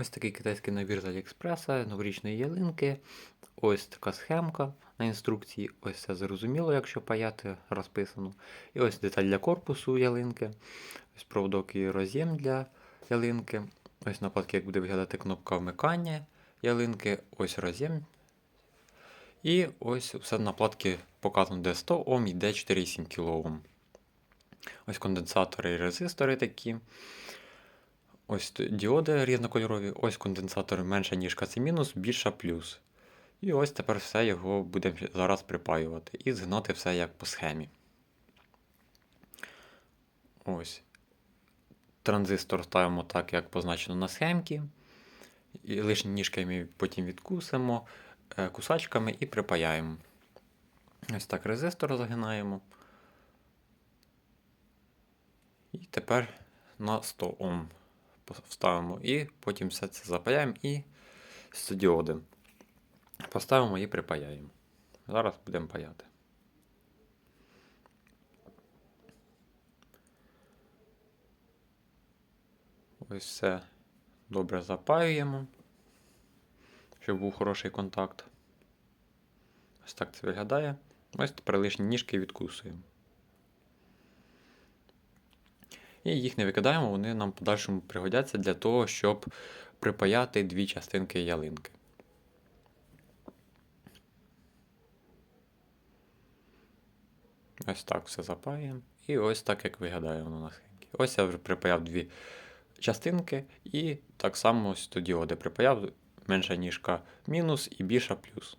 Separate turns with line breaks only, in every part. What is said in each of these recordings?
Ось такий китайський набір з Аліекспреса, новорічної ялинки. Ось така схемка на інструкції. Ось це зрозуміло, якщо паяти розписано. І ось деталь для корпусу ялинки. Ось проводок і роз'єм для ялинки. Ось на платці, як буде виглядати кнопка вмикання ялинки. Ось роз'єм. І ось все на показано, де 100 Ом і де 4,7 кОм. Ось конденсатори і резистори такі. Ось діоди різнокольорові, ось конденсатор менше, ніж кацемінус, більше плюс. І ось тепер все його будемо зараз припаювати і згнати все як по схемі. Ось. Транзистор ставимо так, як позначено на схемці. І лишні ніжки ми потім відкусимо е, кусачками і припаяємо. Ось так резистор загинаємо. І тепер на 100 Ом вставимо і потім все це запаяємо і світодіоди. Поставимо і припаяємо. Зараз будемо паяти. Ось все добре запаюємо, щоб був хороший контакт. Ось так це виглядає. Ось тепер лишні ніжки відкусуємо. І їх не викидаємо, вони нам в подальшому пригодяться для того, щоб припаяти дві частинки ялинки. Ось так все запаємо. І ось так, як виглядає воно на схемі. Ось я вже припаяв дві частинки, і так само ось тоді діоди припаяв менша ніжка мінус і більша плюс.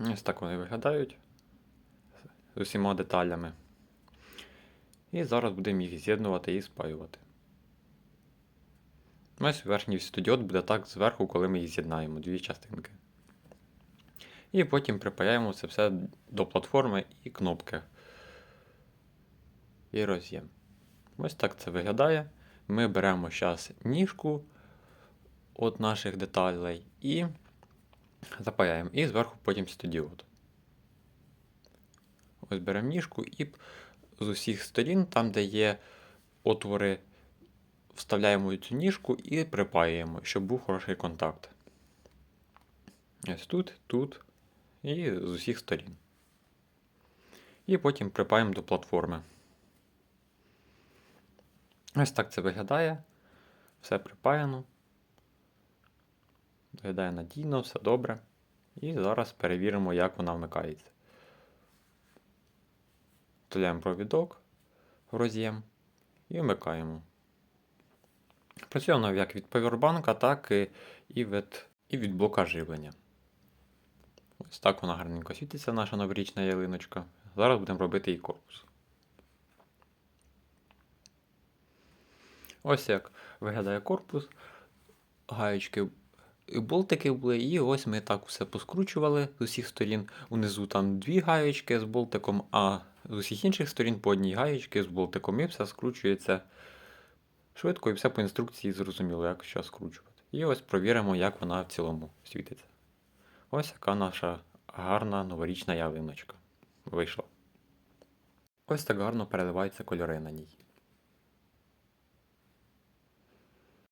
Ось так вони виглядають з усіма деталями. І зараз будемо їх з'єднувати і спаювати. Ось верхній світодіод буде так зверху, коли ми їх з'єднаємо, дві частинки. І потім припаяємо це все до платформи і кнопки. І роз'єм. Ось так це виглядає. Ми беремо зараз ніжку від наших деталей і запаяємо. І зверху потім світодіод. Ось беремо ніжку і з усіх сторін, там, де є отвори, вставляємо цю ніжку і припаюємо, щоб був хороший контакт. Ось тут, тут і з усіх сторін. І потім припаємо до платформи. Ось так це виглядає. Все припаяно. Виглядає надійно, все добре. І зараз перевіримо, як вона вмикається. Вставляємо провідок в роз'єм і вмикаємо. Працює вона як від повербанка, так і- і від, і від блока живлення. Ось так вона гарненько світиться, наша новорічна ялиночка. Зараз будемо робити її корпус. Ось як виглядає корпус. Гаєчки і болтики були, і ось ми так все поскручували з усіх сторін. Унизу там дві гаєчки з болтиком, а з усіх інших сторін по одній гаєчці з болтиком. І все скручується швидко і все по інструкції зрозуміло, як що скручувати. І ось провіримо, як вона в цілому світиться. Ось яка наша гарна новорічна ялиночка вийшла. Ось так гарно переливаються кольори на ній.